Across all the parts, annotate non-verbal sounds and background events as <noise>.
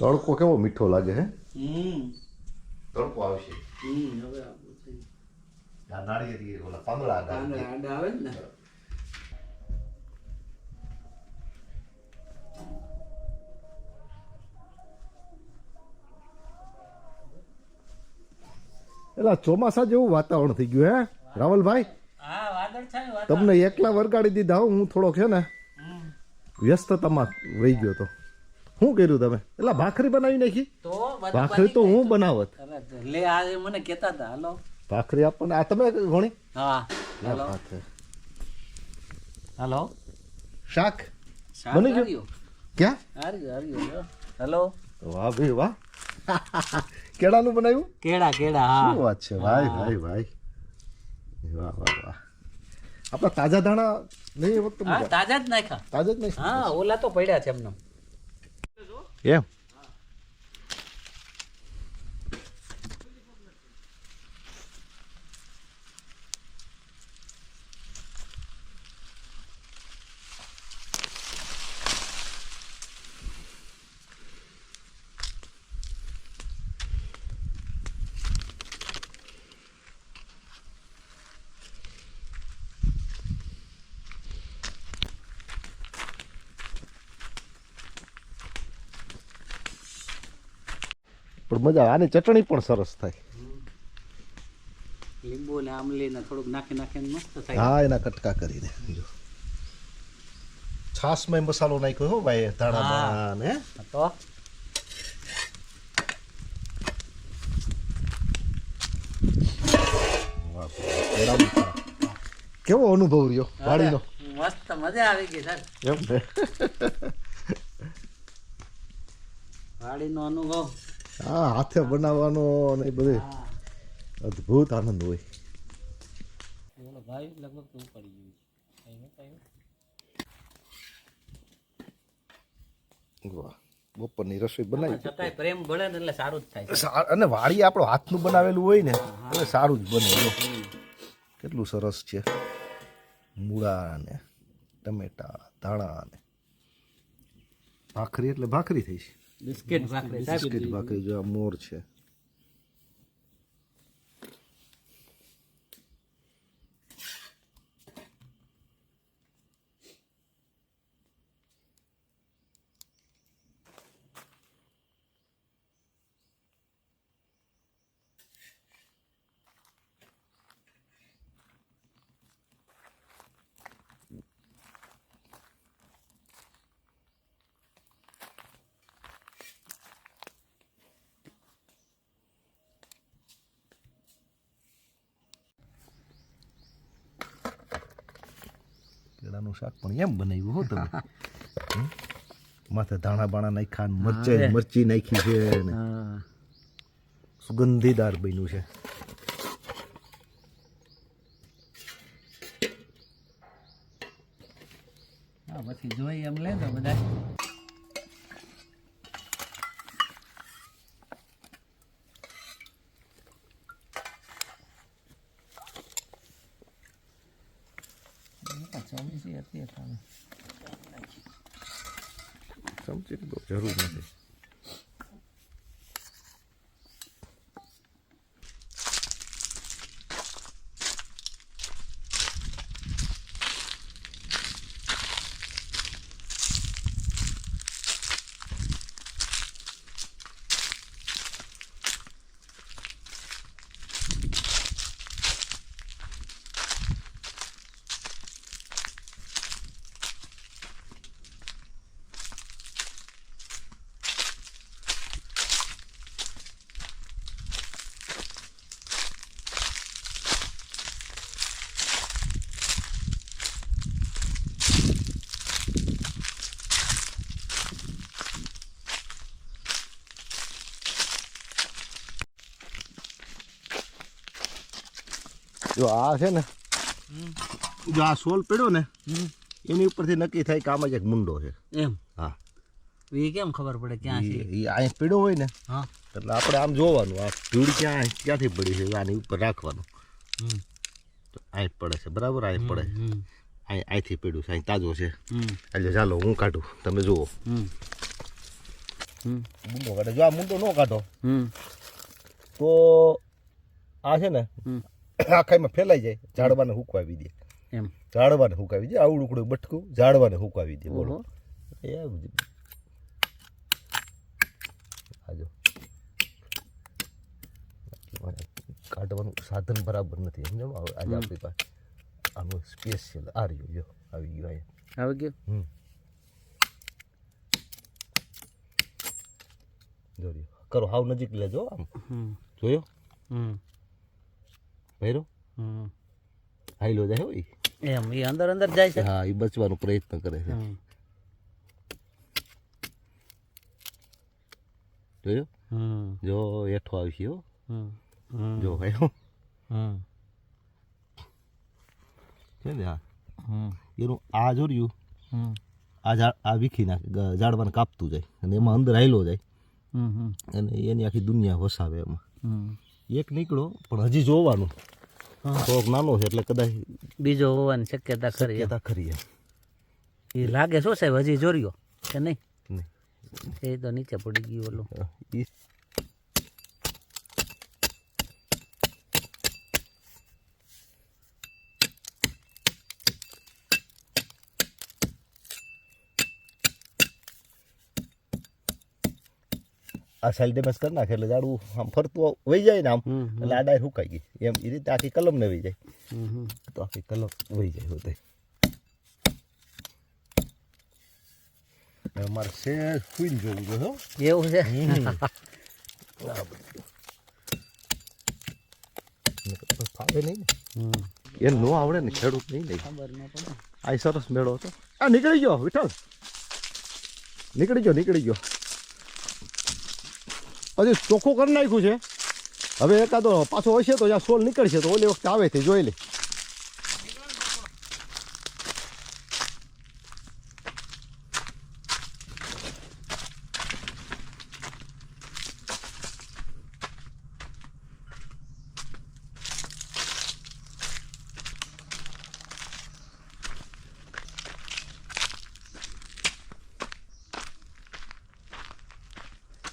તડકો કેવો મીઠો લાગે હે? હમ. તડકો આવશે નાળિયેરી ઓલા પાંદડા પાંદડા આડા આવે ને? એલા ચોમાસા જેવું વાતાવરણ થઈ ગયું હે રાવલભાઈ? તમને એકલા વરગાડી દીધા હો હું થોડોક છે ને વ્યસ્ત વ્યસ્તતામાં વહી ગયો તો. શું કર્યું તમે? એટલે ભાખરી બનાવી નાખી? તો ભાખરી તો હું બનાવત. લે આ મને કેતા હતા હાલો. ભાખરી આપણને આ તમે ઘણી હા હાલો. હાલો. શાક? બની ગયું? ક્યાં? હારી હારી. હાલો. વાહ ભાઈ વાહ. <laughs> કેળાનું બનાવ્યું? કેળા કેળા શું વાત છે? ભાઈ ભાઈ ભાઈ. વાહ વાહ વાહ. આપણા તાજા દાણા નહીં વખત તાજા જ નાખ્યા. તાજા જ નહીં હા ઓલા તો પડ્યા છે એમને. એમ પણ મજા આવે. આની ચટણી પણ સરસ થાય. લીંબુ ને આમલી ને થોડુંક નાખી નાખીને મસ્ત થાય. હા એના કટકા કરીને. જો. છાશમાં મસાલો નાખ્યો હો ભાઈ ધાણા ને. તો. કેવો અનુભવ રહ્યો વાડીનો? મસ્ત મજા આવી ગઈ સર એમ ને. વાડીનો અનુભવ હા હાથે બનાવવાનો ને એ બધે. અદ્ભુત આનંદ હોય. બોલો ભાઈ લગભગ તો પડી ગયું છે. કઈ કઈ વાહ બપોરની રસોઈ બનાવી પ્રેમ ભળે ને એટલે સારું જ થાય અને વાળી આપણું હાથનું બનાવેલું હોય ને એટલે સારું જ બને જો. કેટલું સરસ છે. મૂળા ને ટમેટા ધાણા ને. ભાખરી એટલે ભાખરી થઈ છે. બિસ્કિટ ભાખરી બિસ્કિટ ભાખરી જો આ મોર છે. કેળાનું શાક પણ એમ બનાવ્યું હો તમે. <laughs> માથે ધાણા બાણા નાખ્યા મરચાઈ મરચી નાખી છે ને. સુગંધીદાર બન્યું છે. હા પછી જોઈ એમ લે તો બધા. ચોવીસી હતી એટલે સમજી જરૂર નથી. જો આ છે ને જો આ સોલ પડ્યો ને એની ઉપરથી નક્કી થાય કે આમાં જ એક મુંડો છે. એમ? હા. એ કેમ ખબર પડે ક્યાં છે? એ અહીં પડ્યો હોય ને હા. એટલે આપણે આમ જોવાનું આ ભીડ ક્યાં ક્યાંથી પડી છે આની ઉપર રાખવાનું. હમ. તો અહીં પડે છે બરાબર? અહીં પડે અહીં અહીંથી પીડ્યું છે અહીં તાજો છે. એટલે ચાલો હું કાઢું તમે જુઓ. હમ. હમ. મુંડો કાઢે. જો આ મુંડો ન કાઢો હમ. તો આ છે ને આખાઈમાં ફેલાઈ જાય. ઝાડવાને હુકવાવી દે. એમ. ઝાડવાને હુકાવી દે. આવડું ઉકડું બટકું ઝાડવાને હુકાવી દે. બોલો. એ આજો કાઢવાનું સાધન બરાબર નથી. સમજો આજે આપણી પાસે આનું સ્પેશિયલ આ રહ્યું જો આવી ગયું અહીંયા. આવી ગયું? હમ. જો. કરો હાવ નજીક લેજો આમ. જોયો? હમ. હમ. હાઈલો જાય હોય? એમ એ અંદર અંદર જાય છે? હા એ બચવાનો પ્રયત્ન કરે છે. જોયો? જો હેઠો આવશે હો. જો ભાઈ છે ને હા હમ. એનું આ જોડ્યું હમ. આ ઝાડ આ વીખી નાખે ઝાડવાને કાપતું જાય અને એમાં અંદર હાઈલો જાય. અને એની આખી દુનિયા વસાવે એમાં. એક નીકળો પણ હજી જોવાનું. હા. થોડોક નાનો છે એટલે કદાચ બીજો હોવાની શક્યતા ખરી. શક્યતા ખરી એ લાગે શું સાહેબ હજી જોર્યો કે નહીં? નહીં. એ તો નીચે પડી ગયું ઓલું. આ સાઈડ ડેમેજ કરી નાખે એટલે ઝાડવું આમ ફરતું વહી જાય ને આમ એટલે આ ડાય સુકાઈ ગઈ. એમ એ રીતે આખી કલમ ને વહી જાય. તો આખી કલમ વહી જાય હોતે અમારે છે સુઈને જોવું જોઈએ હો. એવું છે? <laughs> ફાવે નહીં એ નો આવડે ને ખેડૂત નહીં ને ખબર ન પડે. આ સરસ મેળો હતો. આ નીકળી ગયો વિઠ્ઠલ. નીકળી ગયો નીકળી ગયો. હજી ચોખ્ખું કરી નાખ્યું છે. હવે એકાદો પાછો હશે તો જ્યાં સોલ નીકળશે તો ઓલી વખતે આવે તે જોઈ લે.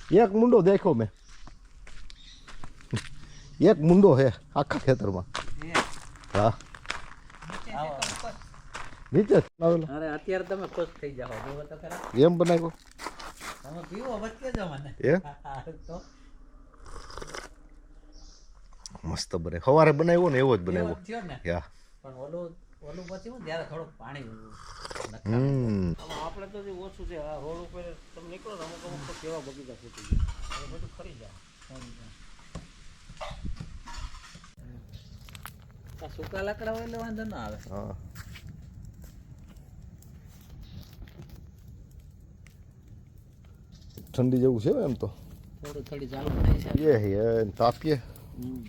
એક મુંડો દેખ્યો મેં. એક મુંડો હે આખા ખેતરમાં. હા. નીચે આવેલો. અરે અત્યારે તમે ખુશ થઈ જાઓ. જોવો તો ખરા. એમ બનાવ્યો? તમે પીવો વચ્ચે જો મને એ તો. મસ્ત બને. સવારે બનાવ્યો ને એવો જ બનાવ્યો. એવું થયો ને? યા પણ ઓલું ઓલું પછી હું ત્યારે થોડુંક પાણી હમ. આપણે તો જે ઓછું છે આ રોડ ઉપર તમે નીકળો ને અમુક અમુક તો કેવા બગીચા ફૂટી ગયા. બધું ખરી જાય. આ સૂકા લાકડા હોય એટલે વાંધો ના આવે. હા. ઠંડી જેવું છે એમ તો? થોડું થોડી ચાલુ થાય છે. એ તાપીએ. હમ.